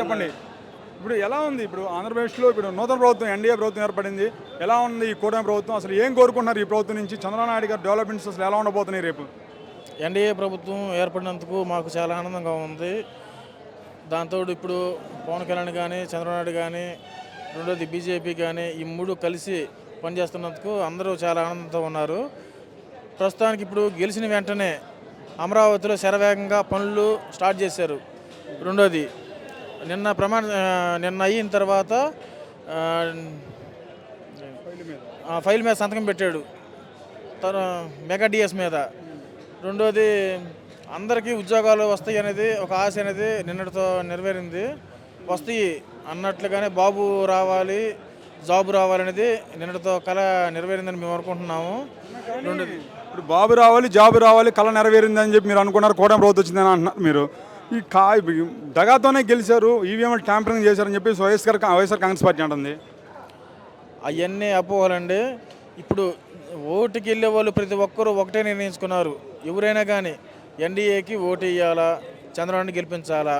చెప్పండి. ఇప్పుడు ఎలా ఉంది? ఇప్పుడు ఆంధ్రప్రదేశ్లో ఇప్పుడు నూతన ప్రభుత్వం ఎన్డీఏ ప్రభుత్వం ఏర్పడింది. ఎలా ఉంది ఈ కూటమి ప్రభుత్వం? అసలు ఏం కోరుకుంటున్నారు ఈ ప్రభుత్వం నుంచి? చంద్రబాబు నాయుడు గారు డెవలప్మెంట్స్ అసలు ఎలా ఉండబోతున్నాయి రేపు? ఎన్డీఏ ప్రభుత్వం ఏర్పడినందుకు మాకు చాలా ఆనందంగా ఉంది. దాంతో ఇప్పుడు పవన్ కళ్యాణ్ కానీ చంద్రబాబు నాయుడు కానీ రెండోది బీజేపీ కానీ ఈ మూడు కలిసి పనిచేస్తున్నందుకు అందరూ చాలా ఆనందంతో ఉన్నారు. ప్రస్తుతానికి ఇప్పుడు గెలిచిన వెంటనే అమరావతిలో శరవేగంగా పనులు స్టార్ట్ చేశారు. రెండోది నిన్న ప్రమాణ నిన్న అయిన తర్వాత ఫైల్ మీద సంతకం పెట్టాడు. తన మెగా డిఎస్ మీద. రెండోది అందరికీ ఉద్యోగాలు వస్తాయి అనేది ఒక ఆశ అనేది నిన్నటితో నెరవేరింది. వస్తాయి అన్నట్లుగానే బాబు రావాలి జాబ్ రావాలనేది నిన్నటితో కళ నెరవేరిందని మేము అనుకుంటున్నాము. రెండోది ఇప్పుడు బాబు రావాలి జాబ్ రావాలి కళ నెరవేరిందని చెప్పి మీరు అనుకున్నారు కోటం ప్రభుత్వం వచ్చిందని అంటున్నారు మీరు. ఈ కా దగాతోనే గెలిచారు ఈవీఎం ట్యాంపరింగ్ చేశారని చెప్పి వైఎస్ఆర్ వైఎస్ఆర్ కాంగ్రెస్ పార్టీ అంటుంది. అవన్నీ అపోవాలండి ఇప్పుడు ఓటుకి వెళ్ళే వాళ్ళు ప్రతి ఒక్కరూ ఒకటే నిర్ణయించుకున్నారు. ఎవరైనా కానీ ఎన్డీఏకి ఓటు వేయాలా చంద్రబాబుని గెలిపించాలా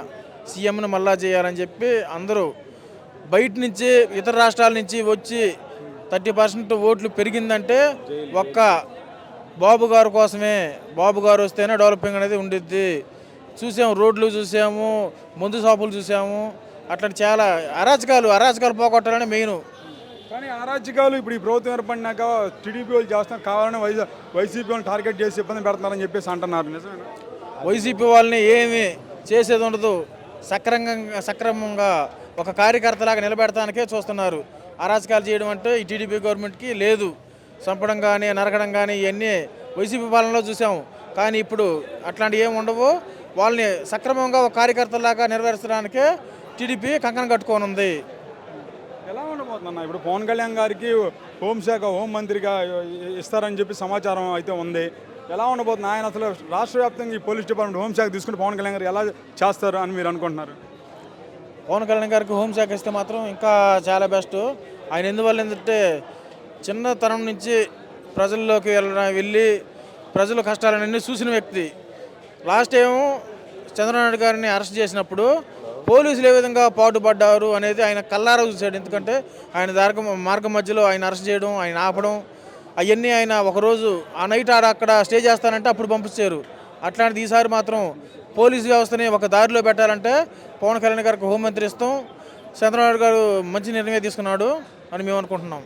సీఎంను మళ్ళా చేయాలని చెప్పి అందరూ బయట నుంచి ఇతర రాష్ట్రాల నుంచి వచ్చి థర్టీ పర్సెంట్ ఓట్లు పెరిగిందంటే ఒక్క బాబు గారు కోసమే బాబు గారు వస్తేనే డెవలపింగ్ అనేది ఉండిద్ది. చూసాము రోడ్లు చూసాము మందు షాపులు చూసాము. అట్లాంటి చాలా అరాచకాలు అరాచకాలు పోగొట్టాలని మెయిన్ కానీ అరాజకాలు ఇప్పుడు ఈ ప్రభుత్వం ఏర్పడినాక టీడీపీ వాళ్ళు చేస్తున్నారు కావాలని వైసీ వైసీపీ వాళ్ళని టార్గెట్ చేసి ఇబ్బంది పెడుతున్నారని చెప్పేసి అంటున్నారు. వైసీపీ వాళ్ళని ఏమి చేసేది ఉండదు. సక్రమంగా సక్రమంగా ఒక కార్యకర్తలాగా నిలబెడటానికే చూస్తున్నారు. అరాచకాలు చేయడం అంటే ఈ టీడీపీ గవర్నమెంట్కి లేదు. చంపడం కానీ నరకడం కానీ ఇవన్నీ వైసీపీ పాలనలో చూసాము. కానీ ఇప్పుడు అట్లాంటివి ఏమి ఉండవు. వాళ్ళని సక్రమంగా ఒక కార్యకర్తలాగా నెరవేర్చడానికే టీడీపీ కంకణం కట్టుకోనుంది. ఎలా ఉండబోతుందన్న? ఇప్పుడు పవన్ కళ్యాణ్ గారికి హోంశాఖ హోంమంత్రిగా ఇస్తారని చెప్పి సమాచారం అయితే ఉంది. ఎలా ఉండబోతుంది? ఆయన అసలు రాష్ట్ర వ్యాప్తంగా ఈ పోలీస్ డిపార్ట్మెంట్ హోంశాఖ తీసుకుని పవన్ కళ్యాణ్ గారు ఎలా చేస్తారు అని మీరు అనుకుంటున్నారు? పవన్ కళ్యాణ్ గారికి హోంశాఖ ఇస్తే మాత్రం ఇంకా చాలా బెస్ట్. ఆయన ఎందువల్ల ఏంటంటే చిన్నతనం నుంచి ప్రజల్లోకి వెళ్ళడం వెళ్ళి ప్రజల కష్టాలన్నీ చూసిన వ్యక్తి. లాస్ట్ టైం చంద్రనాయుడు గారిని అరెస్ట్ చేసినప్పుడు పోలీసులు ఏ విధంగా పాటుపడ్డారు అనేది ఆయన కల్లారా చూశాడు. ఎందుకంటే ఆయన దార్గ మార్గం మధ్యలో ఆయన అరెస్ట్ చేయడం ఆయన ఆపడం అవన్నీ ఆయన ఒకరోజు ఆ నైట్ ఆడ అక్కడ స్టే చేస్తానంటే అప్పుడు పంపించారు. అట్లాంటిది ఈసారి మాత్రం పోలీసు వ్యవస్థని ఒక దారిలో పెట్టాలంటే పవన్ కళ్యాణ్ గారికి హోంమంత్రి ఇస్తాం. చంద్రబాబు గారు మంచి నిర్ణయం తీసుకున్నాడు అని మేము అనుకుంటున్నాం.